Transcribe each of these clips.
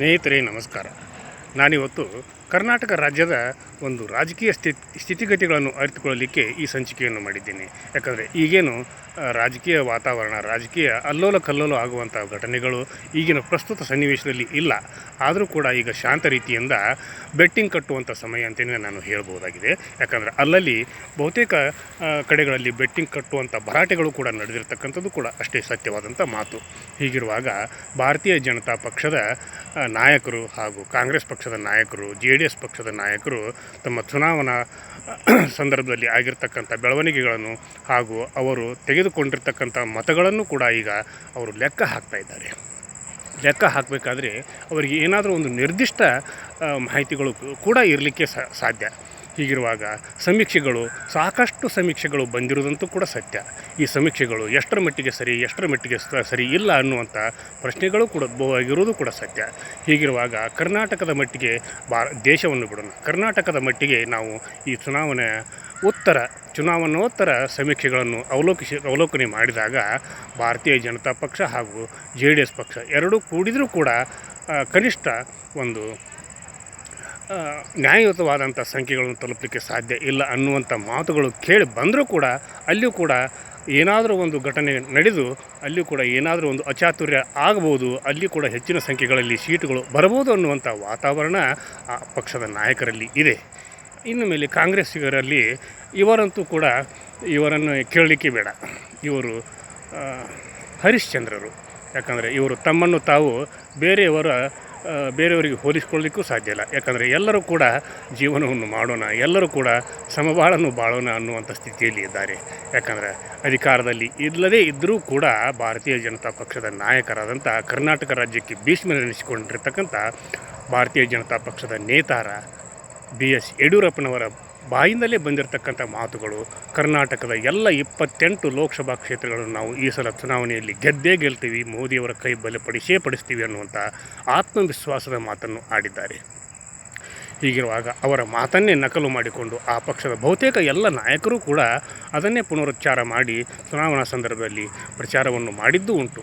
ಸ್ನೇಹಿತರೆ ನಮಸ್ಕಾರ. ನಾನಿವತ್ತು ಕರ್ನಾಟಕ ರಾಜ್ಯದ ಒಂದು ರಾಜಕೀಯ ಸ್ಥಿತಿ ಸ್ಥಿತಿಗತಿಗಳನ್ನು ಅರಿತುಕೊಳ್ಳಲಿಕ್ಕೆ ಈ ಸಂಚಿಕೆಯನ್ನು ಮಾಡಿದ್ದೀನಿ. ಯಾಕಂದರೆ ಈಗೇನು ರಾಜಕೀಯ ವಾತಾವರಣ, ರಾಜಕೀಯ ಅಲ್ಲೋಲ ಕಲ್ಲೋಲ ಆಗುವಂಥ ಘಟನೆಗಳು ಈಗಿನ ಪ್ರಸ್ತುತ ಸನ್ನಿವೇಶದಲ್ಲಿ ಇಲ್ಲ. ಆದರೂ ಕೂಡ ಈಗ ಶಾಂತ ರೀತಿಯಿಂದ ಬೆಟ್ಟಿಂಗ್ ಕಟ್ಟುವಂಥ ಸಮಯ ಅಂತಲೇ ನಾನು ಹೇಳ್ಬೋದಾಗಿದೆ. ಯಾಕಂದರೆ ಅಲ್ಲಲ್ಲಿ ಬಹುತೇಕ ಕಡೆಗಳಲ್ಲಿ ಬೆಟ್ಟಿಂಗ್ ಕಟ್ಟುವಂಥ ಭರಾಟೆಗಳು ಕೂಡ ನಡೆದಿರ್ತಕ್ಕಂಥದ್ದು ಕೂಡ ಅಷ್ಟೇ ಸತ್ಯವಾದಂಥ ಮಾತು. ಹೀಗಿರುವಾಗ ಭಾರತೀಯ ಜನತಾ ಪಕ್ಷದ ನಾಯಕರು ಹಾಗೂ ಕಾಂಗ್ರೆಸ್ ಪಕ್ಷದ ನಾಯಕರು, ಜೆ ಡಿ ಎಸ್ ಪಕ್ಷದ ನಾಯಕರು ತಮ್ಮ ಚುನಾವಣಾ ಸಂದರ್ಭದಲ್ಲಿ ಆಗಿರ್ತಕ್ಕಂಥ ಬೆಳವಣಿಗೆಗಳನ್ನು ಹಾಗೂ ಅವರು ತೆಗೆದುಕೊಂಡಿರ್ತಕ್ಕಂಥ ಮತಗಳನ್ನು ಕೂಡ ಈಗ ಅವರು ಲೆಕ್ಕ ಹಾಕ್ತಾ ಇದ್ದಾರೆ. ಲೆಕ್ಕ ಹಾಕಬೇಕಾದ್ರೆ ಅವರಿಗೆ ಏನಾದರೂ ಒಂದು ನಿರ್ದಿಷ್ಟ ಮಾಹಿತಿಗಳು ಕೂಡ ಇರಲಿಕ್ಕೆ ಸಾಧ್ಯ. ಹೀಗಿರುವಾಗ ಸಮೀಕ್ಷೆಗಳು, ಸಾಕಷ್ಟು ಸಮೀಕ್ಷೆಗಳು ಬಂದಿರುವುದಂತೂ ಕೂಡ ಸತ್ಯ. ಈ ಸಮೀಕ್ಷೆಗಳು ಎಷ್ಟರ ಮಟ್ಟಿಗೆ ಸರಿ, ಎಷ್ಟರ ಮಟ್ಟಿಗೆ ಸರಿ ಇಲ್ಲ ಅನ್ನುವಂಥ ಪ್ರಶ್ನೆಗಳು ಕೂಡ ಉದ್ಭವವಾಗಿರುವುದು ಕೂಡ ಸತ್ಯ. ಹೀಗಿರುವಾಗ ಕರ್ನಾಟಕದ ಮಟ್ಟಿಗೆ ಬಾ, ದೇಶವನ್ನು ಬಿಡೋಣ. ಕರ್ನಾಟಕದ ಮಟ್ಟಿಗೆ ನಾವು ಈ ಚುನಾವಣೆ ಉತ್ತರ, ಚುನಾವಣೋತ್ತರ ಸಮೀಕ್ಷೆಗಳನ್ನು ಅವಲೋಕಿಸಿ, ಅವಲೋಕನೆ ಮಾಡಿದಾಗ ಭಾರತೀಯ ಜನತಾ ಪಕ್ಷ ಹಾಗೂ ಜೆ ಡಿ ಎಸ್ ಪಕ್ಷ ಎರಡೂ ಕೂಡಿದರೂ ಕೂಡ ಕನಿಷ್ಠ ಒಂದು ನ್ಯಾಯಯುತವಾದಂಥ ಸಂಖ್ಯೆಗಳನ್ನು ತಲುಪಲಿಕ್ಕೆ ಸಾಧ್ಯ ಇಲ್ಲ ಅನ್ನುವಂಥ ಮಾತುಗಳು ಕೇಳಿ ಬಂದರೂ ಕೂಡ ಅಲ್ಲಿಯೂ ಕೂಡ ಏನಾದರೂ ಒಂದು ಘಟನೆ ನಡೆದು ಅಲ್ಲಿಯೂ ಕೂಡ ಏನಾದರೂ ಒಂದು ಅಚಾತುರ್ಯ ಆಗಬಹುದು ಅಲ್ಲಿ ಕೂಡ ಹೆಚ್ಚಿನ ಸಂಖ್ಯೆಗಳಲ್ಲಿ ಸೀಟುಗಳು ಬರಬಹುದು ಅನ್ನುವಂಥ ವಾತಾವರಣ ಆ ಪಕ್ಷದ ನಾಯಕರಲ್ಲಿ ಇದೆ. ಇನ್ನು ಮೇಲೆ ಕಾಂಗ್ರೆಸ್ಸಿಗರಲ್ಲಿ ಇವರಂತೂ ಕೂಡ ಇವರನ್ನು ಕೇಳಲಿಕ್ಕೆ ಬೇಡ. ಇವರು ಹರಿಶ್ಚಂದ್ರರು ಯಾಕಂದರೆ ಇವರು ತಮ್ಮನ್ನು ತಾವು ಬೇರೆಯವರ ಬೇರೆಯವರಿಗೆ ಹೋಲಿಸ್ಕೊಳ್ಳಿಕ್ಕೂ ಸಾಧ್ಯ ಇಲ್ಲ. ಯಾಕಂದರೆ ಎಲ್ಲರೂ ಕೂಡ ಜೀವನವನ್ನು ಮಾಡೋಣ, ಎಲ್ಲರೂ ಕೂಡ ಸಮಬಾಳನ್ನು ಬಾಳೋಣ ಅನ್ನುವಂಥ ಸ್ಥಿತಿಯಲ್ಲಿ ಇದ್ದಾರೆ. ಯಾಕಂದರೆ ಅಧಿಕಾರದಲ್ಲಿ ಇಲ್ಲದೇ ಇದ್ದರೂ ಕೂಡ ಭಾರತೀಯ ಜನತಾ ಪಕ್ಷದ ನಾಯಕರಾದಂಥ ಕರ್ನಾಟಕ ರಾಜ್ಯಕ್ಕೆ ಭೀಷ್ಮನೆನಿಸಿಕೊಂಡಿರ್ತಕ್ಕಂಥ ಭಾರತೀಯ ಜನತಾ ಪಕ್ಷದ ನೇತಾರ ಬಿ ಎಸ್ ಯಡಿಯೂರಪ್ಪನವರ ಬಾಯಿಂದಲೇ ಬಂದಿರತಕ್ಕಂಥ ಮಾತುಗಳು, ಕರ್ನಾಟಕದ ಎಲ್ಲ ಇಪ್ಪತ್ತೆಂಟು ಲೋಕಸಭಾ ಕ್ಷೇತ್ರಗಳನ್ನು ನಾವು ಈ ಸಲ ಚುನಾವಣೆಯಲ್ಲಿ ಗೆದ್ದೇ ಗೆಲ್ತೀವಿ, ಮೋದಿಯವರ ಕೈ ಬಲಪಡಿಸೇ ಪಡಿಸ್ತೀವಿ ಅನ್ನುವಂಥ ಆತ್ಮವಿಶ್ವಾಸದ ಮಾತನ್ನು ಆಡಿದ್ದಾರೆ. ಹೀಗಿರುವಾಗ ಅವರ ಮಾತನ್ನೇ ನಕಲು ಮಾಡಿಕೊಂಡು ಆ ಪಕ್ಷದ ಬಹುತೇಕ ಎಲ್ಲ ನಾಯಕರು ಕೂಡ ಅದನ್ನೇ ಪುನರುಚ್ಚಾರ ಮಾಡಿ ಚುನಾವಣಾ ಸಂದರ್ಭದಲ್ಲಿ ಪ್ರಚಾರವನ್ನು ಮಾಡಿದ್ದೂ ಉಂಟು.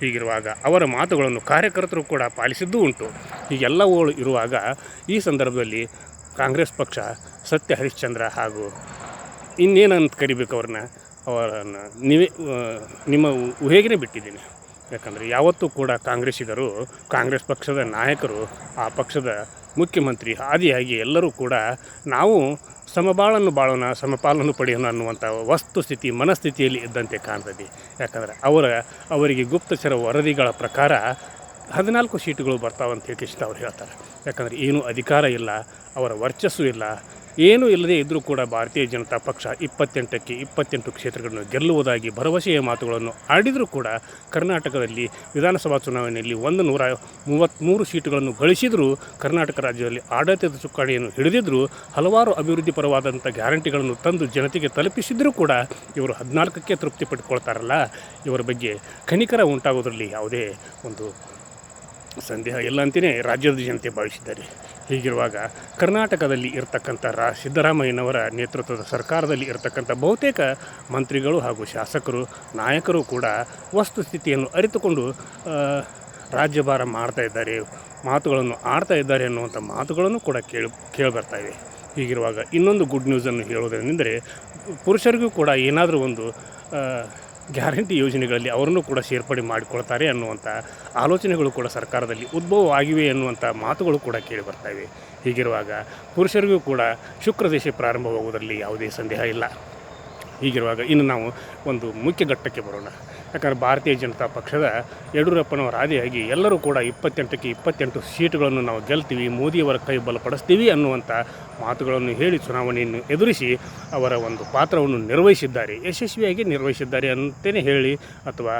ಹೀಗಿರುವಾಗ ಅವರ ಮಾತುಗಳನ್ನು ಕಾರ್ಯಕರ್ತರು ಕೂಡ ಪಾಲಿಸಿದ್ದೂ ಉಂಟು. ಹೀಗೆಲ್ಲವೂ ಇರುವಾಗ ಈ ಸಂದರ್ಭದಲ್ಲಿ ಕಾಂಗ್ರೆಸ್ ಪಕ್ಷ ಸತ್ಯ ಹರಿಶ್ಚಂದ್ರ ಹಾಗೂ ಇನ್ನೇನಂತ ಕರಿಬೇಕು ಅವ್ರನ್ನ, ಅವರನ್ನು ನೀವೇ ನಿಮ್ಮ ಊಹೆಗೇ ಬಿಟ್ಟಿದ್ದೀನಿ. ಯಾಕಂದರೆ ಯಾವತ್ತೂ ಕೂಡ ಕಾಂಗ್ರೆಸ್ಸಿಗರು, ಕಾಂಗ್ರೆಸ್ ಪಕ್ಷದ ನಾಯಕರು, ಆ ಪಕ್ಷದ ಮುಖ್ಯಮಂತ್ರಿ ಆದಿಯಾಗಿ ಎಲ್ಲರೂ ಕೂಡ ನಾವು ಸಮಬಾಳನ್ನು ಬಾಳೋಣ, ಸಮಪಾಲನ್ನು ಪಡೆಯೋಣ ಅನ್ನುವಂಥ ವಸ್ತುಸ್ಥಿತಿ, ಮನಸ್ಥಿತಿಯಲ್ಲಿ ಇದ್ದಂತೆ ಕಾಣ್ತದೆ ಯಾಕಂದರೆ ಅವರ, ಅವರಿಗೆ ಗುಪ್ತಚರ ವರದಿಗಳ ಪ್ರಕಾರ ಹದಿನಾಲ್ಕು ಸೀಟುಗಳು ಬರ್ತಾವಂತ ಹೇಳಿ ಅವ್ರು ಹೇಳ್ತಾರೆ. ಯಾಕಂದರೆ ಏನೂ ಅಧಿಕಾರ ಇಲ್ಲ, ಅವರ ವರ್ಚಸ್ಸು ಇಲ್ಲ ಏನೂ ಇಲ್ಲದೆ ಇದ್ದರೂ ಕೂಡ ಭಾರತೀಯ ಜನತಾ ಪಕ್ಷ ಇಪ್ಪತ್ತೆಂಟಕ್ಕೆ ಇಪ್ಪತ್ತೆಂಟು ಕ್ಷೇತ್ರಗಳನ್ನು ಗೆಲ್ಲುವುದಾಗಿ ಭರವಸೆಯ ಮಾತುಗಳನ್ನು ಆಡಿದರೂ ಕೂಡ ಕರ್ನಾಟಕದಲ್ಲಿ ವಿಧಾನಸಭಾ ಚುನಾವಣೆಯಲ್ಲಿ ಒಂದು ನೂರ ಮೂವತ್ತ್ಮೂರು ಸೀಟುಗಳನ್ನು ಗಳಿಸಿದರೂ ಕರ್ನಾಟಕ ರಾಜ್ಯದಲ್ಲಿ ಆಡಳಿತದ ಚುಕ್ಕಾಣಿಯನ್ನು ಹಿಡಿದಿದ್ದರೂ ಹಲವಾರು ಅಭಿವೃದ್ಧಿ ಪರವಾದಂಥ ಗ್ಯಾರಂಟಿಗಳನ್ನು ತಂದು ಜನತೆಗೆ ತಲುಪಿಸಿದರೂ ಕೂಡ ಇವರು ಹದಿನಾಲ್ಕಕ್ಕೆ ತೃಪ್ತಿ ಪಟ್ಕೊಳ್ತಾರಲ್ಲ, ಇವರ ಬಗ್ಗೆ ಖನಿಕರ ಉಂಟಾಗೋದ್ರಲ್ಲಿ ಯಾವುದೇ ಒಂದು ಸಂದೇಹ ಇಲ್ಲ ಅಂತಲೇ ರಾಜ್ಯದ ಜನತೆ ಭಾವಿಸಿದ್ದಾರೆ. ಹೀಗಿರುವಾಗ ಕರ್ನಾಟಕದಲ್ಲಿ ಇರತಕ್ಕಂಥ ರಾ ಸಿದ್ದರಾಮಯ್ಯನವರ ನೇತೃತ್ವದ ಸರ್ಕಾರದಲ್ಲಿ ಇರತಕ್ಕಂಥ ಬಹುತೇಕ ಮಂತ್ರಿಗಳು ಹಾಗೂ ಶಾಸಕರು, ನಾಯಕರು ಕೂಡ ವಸ್ತುಸ್ಥಿತಿಯನ್ನು ಅರಿತುಕೊಂಡು ರಾಜ್ಯಭಾರ ಮಾಡ್ತಾ ಇದ್ದಾರೆ, ಮಾತುಗಳನ್ನು ಆಡ್ತಾ ಇದ್ದಾರೆ ಅನ್ನುವಂಥ ಮಾತುಗಳನ್ನು ಕೂಡ ಕೇಳಿ, ಕೇಳಿಬರ್ತಾ ಇವೆ ಹೀಗಿರುವಾಗ ಇನ್ನೊಂದು ಗುಡ್ ನ್ಯೂಸನ್ನು ಹೇಳೋದೇನೆಂದರೆ, ಪುರುಷರಿಗೂ ಕೂಡ ಏನಾದರೂ ಒಂದು ಗ್ಯಾರಂಟಿ ಯೋಜನೆಗಳಲ್ಲಿ ಅವರನ್ನು ಕೂಡ ಸೇರ್ಪಡೆ ಮಾಡಿಕೊಳ್ತಾರೆ ಅನ್ನುವಂಥ ಆಲೋಚನೆಗಳು ಕೂಡ ಸರ್ಕಾರದಲ್ಲಿ ಉದ್ಭವ ಆಗಿವೆ ಅನ್ನುವಂಥ ಮಾತುಗಳು ಕೂಡ ಕೇಳಿ ಬರ್ತಾ ಇವೆ. ಹೀಗಿರುವಾಗ ಪುರುಷರಿಗೂ ಕೂಡ ಶುಕ್ರದೇಶ ಪ್ರಾರಂಭವಾಗುವುದರಲ್ಲಿ ಯಾವುದೇ ಸಂದೇಹ ಇಲ್ಲ. ಹೀಗಿರುವಾಗ ಇನ್ನು ನಾವು ಒಂದು ಮುಖ್ಯ ಘಟ್ಟಕ್ಕೆ ಬರೋಣ. ಯಾಕಂದರೆ ಭಾರತೀಯ ಜನತಾ ಪಕ್ಷದ ಯಡಿಯೂರಪ್ಪನವರ ಆದಿಯಾಗಿ ಎಲ್ಲರೂ ಕೂಡ ಇಪ್ಪತ್ತೆಂಟಕ್ಕೆ ಇಪ್ಪತ್ತೆಂಟು ಸೀಟುಗಳನ್ನು ನಾವು ಗೆಲ್ತೀವಿ, ಮೋದಿಯವರ ಕೈ ಬಲಪಡಿಸ್ತೀವಿ ಅನ್ನುವಂಥ ಮಾತುಗಳನ್ನು ಹೇಳಿ ಚುನಾವಣೆಯನ್ನು ಎದುರಿಸಿ ಅವರ ಒಂದು ಪಾತ್ರವನ್ನು ನಿರ್ವಹಿಸಿದ್ದಾರೆ, ಯಶಸ್ವಿಯಾಗಿ ನಿರ್ವಹಿಸಿದ್ದಾರೆ ಅಂತಲೇ ಹೇಳಿ ಅಥವಾ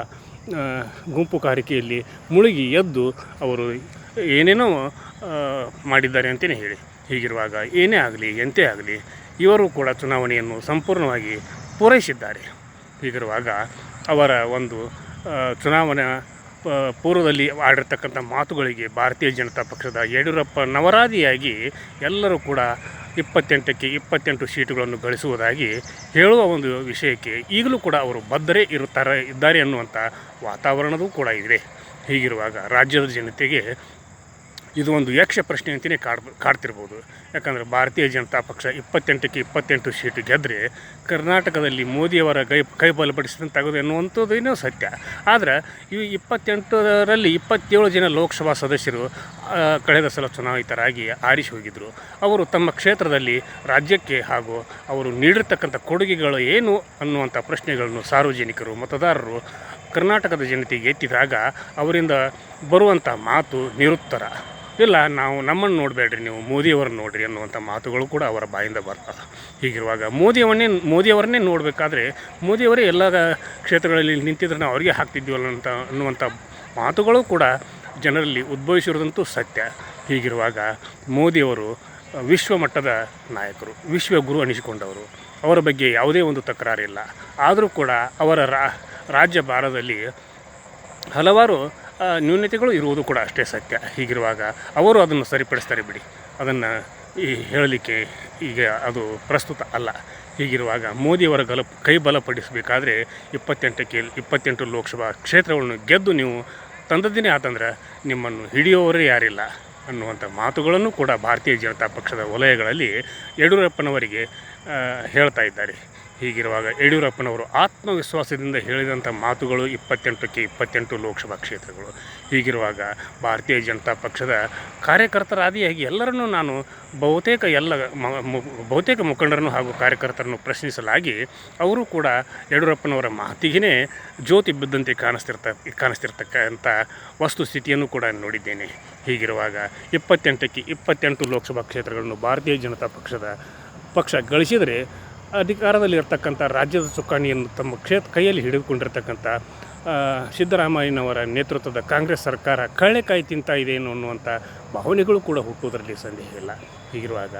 ಗುಂಪು ಕಾರಿಕೆಯಲ್ಲಿ ಮುಳುಗಿ ಎದ್ದು ಅವರು ಏನೇನೋ ಮಾಡಿದ್ದಾರೆ ಅಂತಲೇ ಹೇಳಿ. ಹೀಗಿರುವಾಗ ಏನೇ ಆಗಲಿ, ಎಂತೇ ಆಗಲಿ, ಇವರು ಕೂಡ ಚುನಾವಣೆಯನ್ನು ಸಂಪೂರ್ಣವಾಗಿ ಪೂರೈಸಿದ್ದಾರೆ. ಹೀಗಿರುವಾಗ ಅವರ ಒಂದು ಚುನಾವಣೆ ಪೂರ್ವದಲ್ಲಿ ಆಡಿರ್ತಕ್ಕಂಥ ಮಾತುಗಳಿಗೆ ಭಾರತೀಯ ಜನತಾ ಪಕ್ಷದ ಯಡಿಯೂರಪ್ಪ ನವರಾದಿಯಾಗಿ ಎಲ್ಲರೂ ಕೂಡ ಇಪ್ಪತ್ತೆಂಟಕ್ಕೆ ಇಪ್ಪತ್ತೆಂಟು ಸೀಟುಗಳನ್ನು ಗಳಿಸುವುದಾಗಿ ಹೇಳುವ ಒಂದು ವಿಷಯಕ್ಕೆ ಈಗಲೂ ಕೂಡ ಅವರು ಬದ್ಧರೇ ಇರುತ್ತಾರೆ, ಇದ್ದಾರೆ ಅನ್ನುವಂಥ ವಾತಾವರಣವೂ ಕೂಡ ಇದೆ. ಹೀಗಿರುವಾಗ ರಾಜ್ಯದ ಜನತೆಗೆ ಇದು ಒಂದು ಯಕ್ಷ ಪ್ರಶ್ನೆ ಅಂತಲೇ ಕಾಡ್ ಕಾಡ್ತಿರ್ಬೋದು. ಯಾಕಂದರೆ ಭಾರತೀಯ ಜನತಾ ಪಕ್ಷ ಇಪ್ಪತ್ತೆಂಟಕ್ಕೆ ಇಪ್ಪತ್ತೆಂಟು ಸೀಟು ಗೆದ್ದರೆ ಕರ್ನಾಟಕದಲ್ಲಿ ಮೋದಿಯವರ ಕೈ ಕೈ ಬಲಪಡಿಸಿದಂತಾಗೋದು ಎನ್ನುವಂಥದ್ದು ಇನ್ನೂ ಸತ್ಯ. ಆದರೆ ಈ ಇಪ್ಪತ್ತೆಂಟರಲ್ಲಿ ಇಪ್ಪತ್ತೇಳು ಜನ ಲೋಕಸಭಾ ಸದಸ್ಯರು ಕಳೆದ ಸಲ ಚುನಾಯಿತರಾಗಿ ಆರಿಸಿ ಹೋಗಿದ್ದರು ಅವರು ತಮ್ಮ ಕ್ಷೇತ್ರದಲ್ಲಿ ರಾಜ್ಯಕ್ಕೆ ಹಾಗೂ ಅವರು ನೀಡಿರ್ತಕ್ಕಂಥ ಕೊಡುಗೆಗಳು ಏನು ಅನ್ನುವಂಥ ಪ್ರಶ್ನೆಗಳನ್ನು ಸಾರ್ವಜನಿಕರು, ಮತದಾರರು ಕರ್ನಾಟಕದ ಜನತೆಗೆ ಎತ್ತಿದಾಗ ಅವರಿಂದ ಬರುವಂಥ ಮಾತು ನಿರುತ್ತರ. ಇಲ್ಲ, ನಾವು ನಮ್ಮನ್ನು ನೋಡಬೇಡ್ರಿ, ನೀವು ಮೋದಿಯವ್ರನ್ನ ನೋಡ್ರಿ ಅನ್ನುವಂಥ ಮಾತುಗಳು ಕೂಡ ಅವರ ಬಾಯಿಂದ ಬರ್ತದೆ. ಹೀಗಿರುವಾಗ ಮೋದಿಯವನ್ನೇ, ಮೋದಿಯವರನ್ನೇ ನೋಡಬೇಕಾದ್ರೆ ಮೋದಿಯವರೇ ಎಲ್ಲ ಕ್ಷೇತ್ರಗಳಲ್ಲಿ ನಿಂತಿದ್ರೆ ನಾವು ಅವರಿಗೆ ಹಾಕ್ತಿದ್ದೀವಲ್ಲ ಅಂತ ಅನ್ನುವಂಥ ಮಾತುಗಳು ಕೂಡ ಜನರಲ್ಲಿ ಉದ್ಭವಿಸಿರೋದಂತೂ ಸತ್ಯ. ಹೀಗಿರುವಾಗ ಮೋದಿಯವರು ವಿಶ್ವ ಮಟ್ಟದ ನಾಯಕರು, ವಿಶ್ವ ಗುರು ಅನಿಸಿಕೊಂಡವರು. ಅವರ ಬಗ್ಗೆ ಯಾವುದೇ ಒಂದು ತಕರಾರಿಲ್ಲ. ಆದರೂ ಕೂಡ ಅವರ ರಾಜ್ಯ ಭಾರದಲ್ಲಿ ಹಲವಾರು ನ್ಯೂನತೆಗಳು ಇರುವುದು ಕೂಡ ಅಷ್ಟೇ ಸತ್ಯ. ಹೀಗಿರುವಾಗ ಅವರು ಅದನ್ನು ಸರಿಪಡಿಸ್ತಾರೆ ಬಿಡಿ. ಅದನ್ನು ಈ ಹೇಳಲಿಕ್ಕೆ ಈಗ ಅದು ಪ್ರಸ್ತುತ ಅಲ್ಲ. ಹೀಗಿರುವಾಗ ಮೋದಿಯವರ ಗಲ, ಕೈ ಬಲಪಡಿಸಬೇಕಾದ್ರೆ ಇಪ್ಪತ್ತೆಂಟಕ್ಕೆ ಇಪ್ಪತ್ತೆಂಟು ಲೋಕಸಭಾ ಕ್ಷೇತ್ರಗಳನ್ನು ಗೆದ್ದು ನೀವು ತಂದದ್ದೇ ಆತಂದ್ರೆ ನಿಮ್ಮನ್ನು ಹಿಡಿಯೋವರೇ ಯಾರಿಲ್ಲ ಅನ್ನುವಂಥ ಮಾತುಗಳನ್ನು ಕೂಡ ಭಾರತೀಯ ಜನತಾ ಪಕ್ಷದ ವಲಯಗಳಲ್ಲಿ ಯಡಿಯೂರಪ್ಪನವರಿಗೆ ಹೇಳ್ತಾ ಇದ್ದಾರೆ. ಹೀಗಿರುವಾಗ ಯಡಿಯೂರಪ್ಪನವರು ಆತ್ಮವಿಶ್ವಾಸದಿಂದ ಹೇಳಿದಂಥ ಮಾತುಗಳು ಇಪ್ಪತ್ತೆಂಟಕ್ಕೆ ಇಪ್ಪತ್ತೆಂಟು ಲೋಕಸಭಾ ಕ್ಷೇತ್ರಗಳು. ಹೀಗಿರುವಾಗ ಭಾರತೀಯ ಜನತಾ ಪಕ್ಷದ ಕಾರ್ಯಕರ್ತರಾದಿಯಾಗಿ ಎಲ್ಲರನ್ನೂ ನಾನು ಬಹುತೇಕ ಎಲ್ಲ ಬಹುತೇಕ ಮುಖಂಡರನ್ನು ಹಾಗೂ ಕಾರ್ಯಕರ್ತರನ್ನು ಪ್ರಶ್ನಿಸಲಾಗಿ ಅವರು ಕೂಡ ಯಡಿಯೂರಪ್ಪನವರ ಮಾತಿಗೆ ಜ್ಯೋತಿ ಬಿದ್ದಂತೆ ಕಾಣಿಸ್ತಿರ್ತ, ಕಾಣಿಸ್ತಿರ್ತಕ್ಕಂಥ ವಸ್ತುಸ್ಥಿತಿಯನ್ನು ಕೂಡ ನೋಡಿದ್ದೇನೆ. ಹೀಗಿರುವಾಗ ಇಪ್ಪತ್ತೆಂಟಕ್ಕೆ ಇಪ್ಪತ್ತೆಂಟು ಲೋಕಸಭಾ ಕ್ಷೇತ್ರಗಳನ್ನು ಭಾರತೀಯ ಜನತಾ ಪಕ್ಷದ ಪಕ್ಷ ಗಳಿಸಿದರೆ ಅಧಿಕಾರದಲ್ಲಿರ್ತಕ್ಕಂಥ ರಾಜ್ಯದ ಚುಕ್ಕಾಣಿಯನ್ನು ತಮ್ಮ ಕ್ಷೇತ್ರ ಕೈಯಲ್ಲಿ ಹಿಡಿದುಕೊಂಡಿರ್ತಕ್ಕಂಥ ಸಿದ್ದರಾಮಯ್ಯನವರ ನೇತೃತ್ವದ ಕಾಂಗ್ರೆಸ್ ಸರ್ಕಾರ ಕಳ್ಳೆಕಾಯಿ ತಿಂತಾ ಇದೆ ಏನು ಅನ್ನುವಂಥ ಭಾವನೆಗಳು ಕೂಡ ಹುಟ್ಟುವುದರಲ್ಲಿ ಸಂದೇಹ ಇಲ್ಲ. ಹೀಗಿರುವಾಗ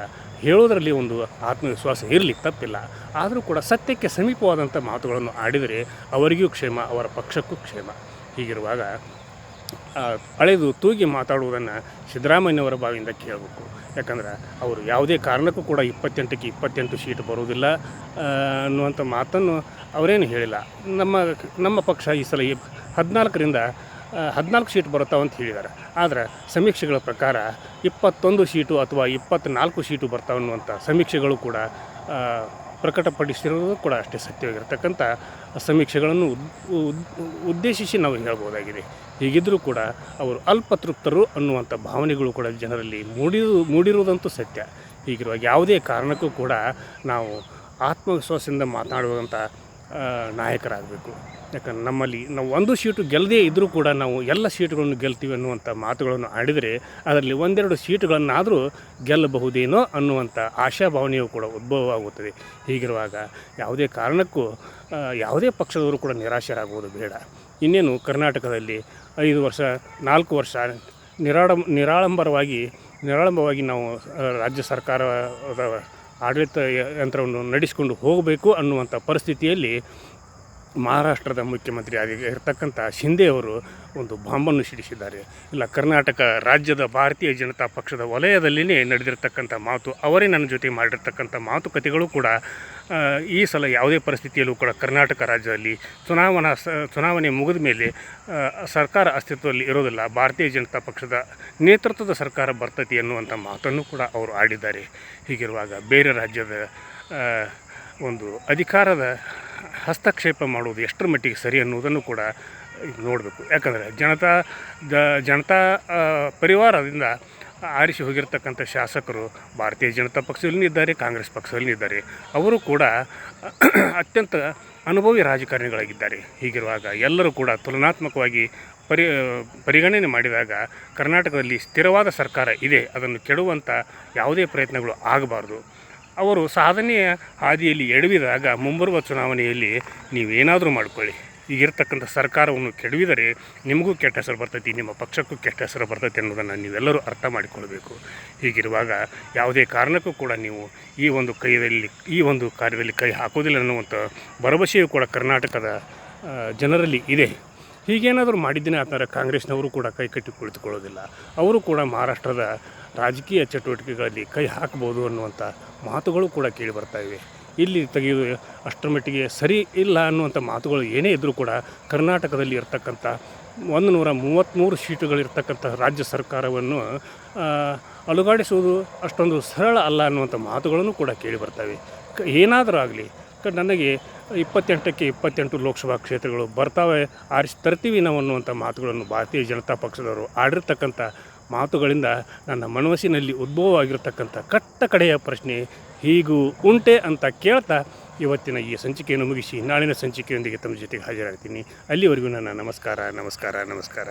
ಹೇಳೋದರಲ್ಲಿ ಒಂದು ಆತ್ಮವಿಶ್ವಾಸ ಇರಲಿಕ್ಕೆ ತಪ್ಪಿಲ್ಲ. ಆದರೂ ಕೂಡ ಸತ್ಯಕ್ಕೆ ಸಮೀಪವಾದಂಥ ಮಾತುಗಳನ್ನು ಆಡಿದರೆ ಅವರಿಗೂ ಕ್ಷೇಮ, ಅವರ ಪಕ್ಷಕ್ಕೂ ಕ್ಷೇಮ. ಹೀಗಿರುವಾಗ ಅಳೆದು ತೂಗಿ ಮಾತಾಡುವುದನ್ನು ಸಿದ್ದರಾಮಯ್ಯನವರ ಬಾವಿಯಿಂದ ಕೇಳಬೇಕು. ಯಾಕಂದ್ರೆ ಅವರು ಯಾವುದೇ ಕಾರಣಕ್ಕೂ ಕೂಡ ಇಪ್ಪತ್ತೆಂಟಕ್ಕೆ ಇಪ್ಪತ್ತೆಂಟು ಸೀಟ್ ಬರುವುದಿಲ್ಲ ಅನ್ನುವಂಥ ಮಾತನ್ನು ಅವರೇನು ಹೇಳಿಲ್ಲ. ನಮ್ಮ ನಮ್ಮ ಪಕ್ಷ ಈ ಸಲ ಹದಿನಾಲ್ಕರಿಂದ ಹದಿನಾಲ್ಕು ಸೀಟ್ ಬರುತ್ತಾವಂತ ಹೇಳಿದ್ದಾರೆ. ಆದರೆ ಸಮೀಕ್ಷೆಗಳ ಪ್ರಕಾರ ಇಪ್ಪತ್ತೊಂದು ಸೀಟು ಅಥವಾ ಇಪ್ಪತ್ತ್ನಾಲ್ಕು ಸೀಟು ಬರ್ತಾವೆ ಅನ್ನುವಂಥ ಸಮೀಕ್ಷೆಗಳು ಕೂಡ ಆ, ಪ್ರಕಟಪಡಿಸಿರೋದು ಕೂಡ ಅಷ್ಟೇ ಸತ್ಯವಾಗಿರ್ತಕ್ಕಂಥ ಸಮೀಕ್ಷೆಗಳನ್ನು ಉದ್- ಉದ್- ಉದ್ದೇಶಿಸಿ ನಾವು ಹೇಳ್ಬೋದಾಗಿದೆ. ಹೀಗಿದ್ದರೂ ಕೂಡ ಅವರು ಅಲ್ಪತೃಪ್ತರು ಅನ್ನುವಂಥ ಭಾವನೆಗಳು ಕೂಡ ಜನರಲ್ಲಿ ಮೂಡಿರು ಮೂಡಿರುವುದಂತೂ ಸತ್ಯ. ಹೀಗಿರುವಾಗ ಯಾವುದೇ ಕಾರಣಕ್ಕೂ ಕೂಡ ನಾವು ಆತ್ಮವಿಶ್ವಾಸದಿಂದ ಮಾತನಾಡುವಂಥ ನಾಯಕರಾಗಬೇಕು. ಯಾಕಂದ್ರೆ ನಮ್ಮಲ್ಲಿ ನಾವು ಒಂದು ಸೀಟು ಗೆಲ್ಲದೇ ಇದ್ದರೂ ಕೂಡ ನಾವು ಎಲ್ಲ ಸೀಟುಗಳನ್ನು ಗೆಲ್ತೀವಿ ಅನ್ನುವಂಥ ಮಾತುಗಳನ್ನು ಆಡಿದರೆ ಅದರಲ್ಲಿ ಒಂದೆರಡು ಸೀಟುಗಳನ್ನಾದರೂ ಗೆಲ್ಲಬಹುದೇನೋ ಅನ್ನುವಂಥ ಆಶಾಭಾವನೆಯು ಕೂಡ ಉದ್ಭವವಾಗುತ್ತದೆ. ಹೀಗಿರುವಾಗ ಯಾವುದೇ ಕಾರಣಕ್ಕೂ ಯಾವುದೇ ಪಕ್ಷದವರು ಕೂಡ ನಿರಾಶರಾಗುವುದು ಬೇಡ. ಇನ್ನೇನು ಕರ್ನಾಟಕದಲ್ಲಿ ಐದು ವರ್ಷ, ನಾಲ್ಕು ವರ್ಷ ನಿರಾಡಂ, ನಿರಾಳಂಬರವಾಗಿ, ನಿರಾಳಂಬವಾಗಿ ನಾವು ರಾಜ್ಯ ಸರ್ಕಾರದ ಆಡಳಿತ ಯಂತ್ರವನ್ನು ನಡೆಸಿಕೊಂಡು ಹೋಗಬೇಕು ಅನ್ನುವಂಥ ಪರಿಸ್ಥಿತಿಯಲ್ಲಿ ಮಹಾರಾಷ್ಟ್ರದ ಮುಖ್ಯಮಂತ್ರಿ ಆಗಿ ಇರತಕ್ಕಂಥ ಶಿಂದೆಯವರು ಒಂದು ಬಾಂಬನ್ನು ಸಿಡಿಸಿದ್ದಾರೆ. ಇಲ್ಲ, ಕರ್ನಾಟಕ ರಾಜ್ಯದ ಭಾರತೀಯ ಜನತಾ ಪಕ್ಷದ ವಲಯದಲ್ಲಿನೇ ನಡೆದಿರ್ತಕ್ಕಂಥ ಮಾತು, ಅವರೇ ನನ್ನ ಜೊತೆ ಮಾಡಿರ್ತಕ್ಕಂಥ ಮಾತುಕತೆಗಳು ಕೂಡ ಈ ಸಲ ಯಾವುದೇ ಪರಿಸ್ಥಿತಿಯಲ್ಲೂ ಕೂಡ ಕರ್ನಾಟಕ ರಾಜ್ಯದಲ್ಲಿ ಚುನಾವಣಾ ಚುನಾವಣೆ ಮುಗಿದ ಮೇಲೆ ಸರ್ಕಾರ ಅಸ್ತಿತ್ವದಲ್ಲಿ ಇರೋದಿಲ್ಲ. ಭಾರತೀಯ ಜನತಾ ಪಕ್ಷದ ನೇತೃತ್ವದ ಸರ್ಕಾರ ಬರ್ತತಿ ಅನ್ನುವಂಥ ಮಾತನ್ನು ಕೂಡ ಅವರು ಆಡಿದ್ದಾರೆ. ಹೀಗಿರುವಾಗ ಬೇರೆ ರಾಜ್ಯದ ಒಂದು ಅಧಿಕಾರದ ಹಸ್ತಕ್ಷೇಪ ಮಾಡುವುದು ಎಷ್ಟರ ಮಟ್ಟಿಗೆ ಸರಿ ಅನ್ನುವುದನ್ನು ಕೂಡ ನೋಡಬೇಕು. ಯಾಕಂದರೆ ಜನತಾ, ದ, ಜನತಾ ಪರಿವಾರದಿಂದ ಆರಿಸಿ ಹೋಗಿರ್ತಕ್ಕಂಥ ಶಾಸಕರು ಭಾರತೀಯ ಜನತಾ ಪಕ್ಷದಲ್ಲಿ ಇದ್ದಾರೆ, ಕಾಂಗ್ರೆಸ್ ಪಕ್ಷದಲ್ಲಿ ಇದ್ದಾರೆ. ಅವರು ಕೂಡ ಅತ್ಯಂತ ಅನುಭವಿ ರಾಜಕಾರಣಿಗಳಾಗಿದ್ದಾರೆ. ಹೀಗಿರುವಾಗ ಎಲ್ಲರೂ ಕೂಡ ತುಲನಾತ್ಮಕವಾಗಿ ಪರಿ, ಪರಿಗಣನೆ ಮಾಡಿದಾಗ ಕರ್ನಾಟಕದಲ್ಲಿ ಸ್ಥಿರವಾದ ಸರ್ಕಾರ ಇದೆ. ಅದನ್ನು ಕೆಡುವಂಥ ಯಾವುದೇ ಪ್ರಯತ್ನಗಳು ಆಗಬಾರ್ದು. ಅವರು ಸಾಧನೆಯ ಹಾದಿಯಲ್ಲಿ ಎಡವಿದಾಗ ಮುಂಬರುವ ಚುನಾವಣೆಯಲ್ಲಿ ನೀವೇನಾದರೂ ಮಾಡಿಕೊಳ್ಳಿ. ಈಗಿರ್ತಕ್ಕಂಥ ಸರ್ಕಾರವನ್ನು ಕೆಡವಿದರೆ ನಿಮಗೂ ಕೆಟ್ಟ ಹೆಸರು ಬರ್ತೈತಿ, ನಿಮ್ಮ ಪಕ್ಷಕ್ಕೂ ಕೆಟ್ಟ ಹೆಸರು ಬರ್ತೈತಿ ಅನ್ನೋದನ್ನು ನೀವೆಲ್ಲರೂ ಅರ್ಥ ಮಾಡಿಕೊಳ್ಬೇಕು. ಹೀಗಿರುವಾಗ ಯಾವುದೇ ಕಾರಣಕ್ಕೂ ಕೂಡ ನೀವು ಈ ಒಂದು ಕೈಯಲ್ಲಿ, ಈ ಒಂದು ಕಾರ್ಯದಲ್ಲಿ ಕೈ ಹಾಕೋದಿಲ್ಲ ಅನ್ನುವಂಥ ಭರವಸೆಯು ಕೂಡ ಕರ್ನಾಟಕದ ಜನರಲ್ಲಿ ಇದೆ. ಹೀಗೇನಾದರೂ ಮಾಡಿದ್ದೇನೆ ಆದರೆ ಕಾಂಗ್ರೆಸ್ನವರು ಕೂಡ ಕೈ ಕಟ್ಟಿ ಕುಳಿತುಕೊಳ್ಳೋದಿಲ್ಲ. ಅವರು ಕೂಡ ಮಹಾರಾಷ್ಟ್ರದ ರಾಜಕೀಯ ಚಟುವಟಿಕೆಗಳಲ್ಲಿ ಕೈ ಹಾಕ್ಬೋದು ಅನ್ನುವಂಥ ಮಾತುಗಳು ಕೂಡ ಕೇಳಿ ಬರ್ತಾ ಇವೆ. ಇಲ್ಲಿ ತೆಗೆಯುವುದು ಅಷ್ಟರ ಮಟ್ಟಿಗೆ ಸರಿ ಇಲ್ಲ ಅನ್ನುವಂಥ ಮಾತುಗಳು ಏನೇ ಇದ್ದರೂ ಕೂಡ ಕರ್ನಾಟಕದಲ್ಲಿ ಇರತಕ್ಕಂಥ ಒಂದು ನೂರ ಮೂವತ್ತ್ಮೂರು ಸೀಟುಗಳಿರ್ತಕ್ಕಂಥ ರಾಜ್ಯ ಸರ್ಕಾರವನ್ನು ಅಲುಗಾಡಿಸುವುದು ಅಷ್ಟೊಂದು ಸರಳ ಅಲ್ಲ ಅನ್ನುವಂಥ ಮಾತುಗಳನ್ನು ಕೂಡ ಕೇಳಿ ಬರ್ತವೆ ಏನಾದರೂ ಆಗಲಿ, ಕ, ನನಗೆ ಇಪ್ಪತ್ತೆಂಟಕ್ಕೆ ಇಪ್ಪತ್ತೆಂಟು ಲೋಕಸಭಾ ಕ್ಷೇತ್ರಗಳು ಬರ್ತಾವೆ, ಆರಿಸಿ ತರ್ತೀವಿ ನಾವು ಅನ್ನುವಂಥ ಮಾತುಗಳನ್ನು ಭಾರತೀಯ ಜನತಾ ಪಕ್ಷದವರು ಆಡಿರ್ತಕ್ಕಂಥ ಮಾತುಗಳಿಂದ ನನ್ನ ಮನಸ್ಸಿನಲ್ಲಿ ಉದ್ಭವವಾಗಿರ್ತಕ್ಕಂಥ ಕಟ್ಟ ಕಡೆಯ ಪ್ರಶ್ನೆ, ಹೀಗೂ ಉಂಟೆ ಅಂತ ಕೇಳ್ತಾ ಇವತ್ತಿನ ಈ ಸಂಚಿಕೆಯನ್ನು ಮುಗಿಸಿ ನಾಳಿನ ಸಂಚಿಕೆಯೊಂದಿಗೆ ತಮ್ಮ ಜೊತೆಗೆ ಹಾಜರಾಗ್ತೀನಿ. ಅಲ್ಲಿವರೆಗೂ ನನ್ನ ನಮಸ್ಕಾರ ನಮಸ್ಕಾರ ನಮಸ್ಕಾರ.